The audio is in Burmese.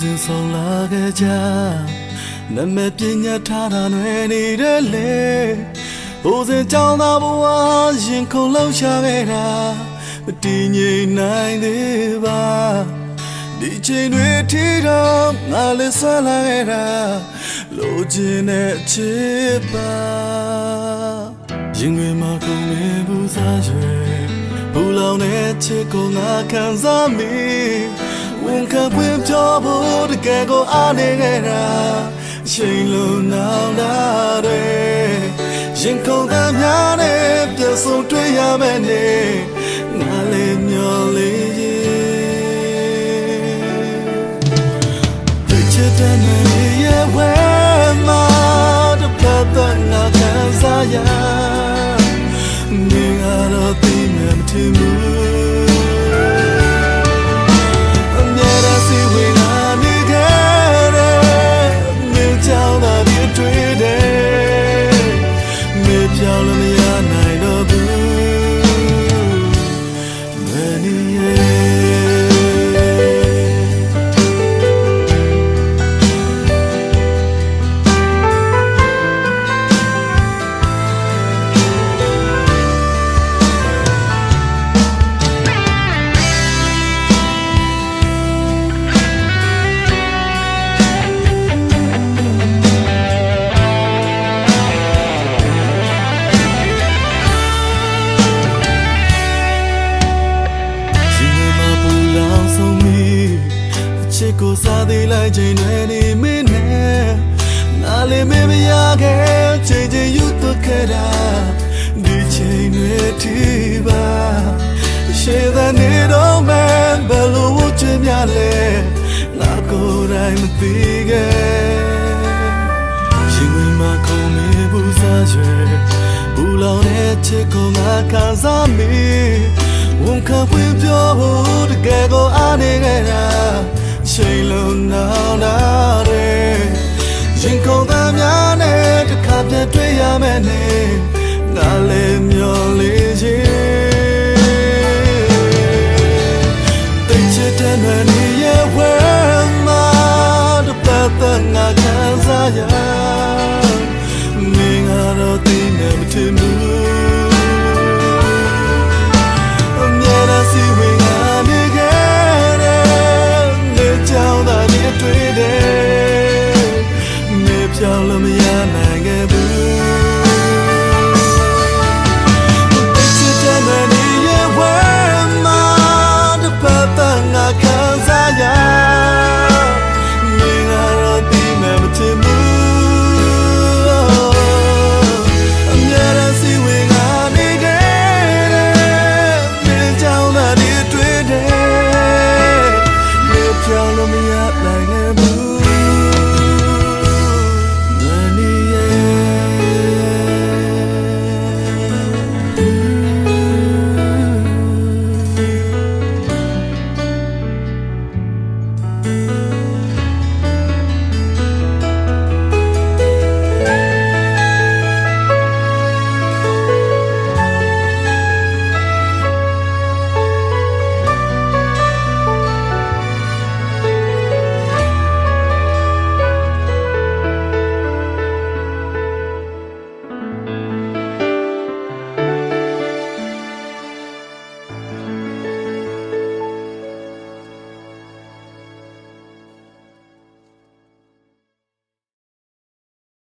ငေးစဉ်ဆောင်လာခဲ့ကြနမပညာထားတာနွယ်နေတဲ့လေဘိုးစဉ်ကြောင်းသားဘဝရင်ခုန်လောက်ရှာခဲ့တာမတည်ငြိမ်နိုင်သေးပါဒီချိန်တွေထိတော့ငါလည်းဆွမ်းလာခဲ့တာလိုချင်တဲ့အချစ်ပါရင်ဝင်မှာကုန်နေဘူးစားရွယ်ဘူလောင်တဲ့ချစ်ကိုငါခံစားမိ ဝန်ခံပွင့်ပြောဖို့တကယ်ကိုအားနေခဲ့တာအချိန်လုံးနောင်တာတွေရင်ခုန်သားများနဲ့ပြတ်ဆုံးတွေ့ရမယ်နေငါလည်းမျောလေးရင် The children in your way ma the papa na kanzaya Ninga ro ti me mthi mu Amyara ကိုစားသေးလိုက်ချိန်တွေနေမင်းနဲ့နားလေးမမရခဲ့ချိန်ချင်းယူသွခဲ့တာဒီချိန်တွေထိပါရှေ့တဲ့နေတော့မှဘယ်လိုဝချင်များလဲငါကိုယ်တိုင်မသိခဲ့ရှင်ဝင်မှာခုံမေဘူးစားရွယ်ဘူလောင်တဲ့ချစ်ကိုငါခံစားမိဝန်ခံပွင့်ပြောဖို့တကယ်ကိုအားနေခဲ့တာချိ န်လုံးနောင်တာတွေရင်ခုန်သားများနဲ့တစ်ခါပြန်တွေ့ရမယ်နေ မေပြောင်းလို့မရနိုင်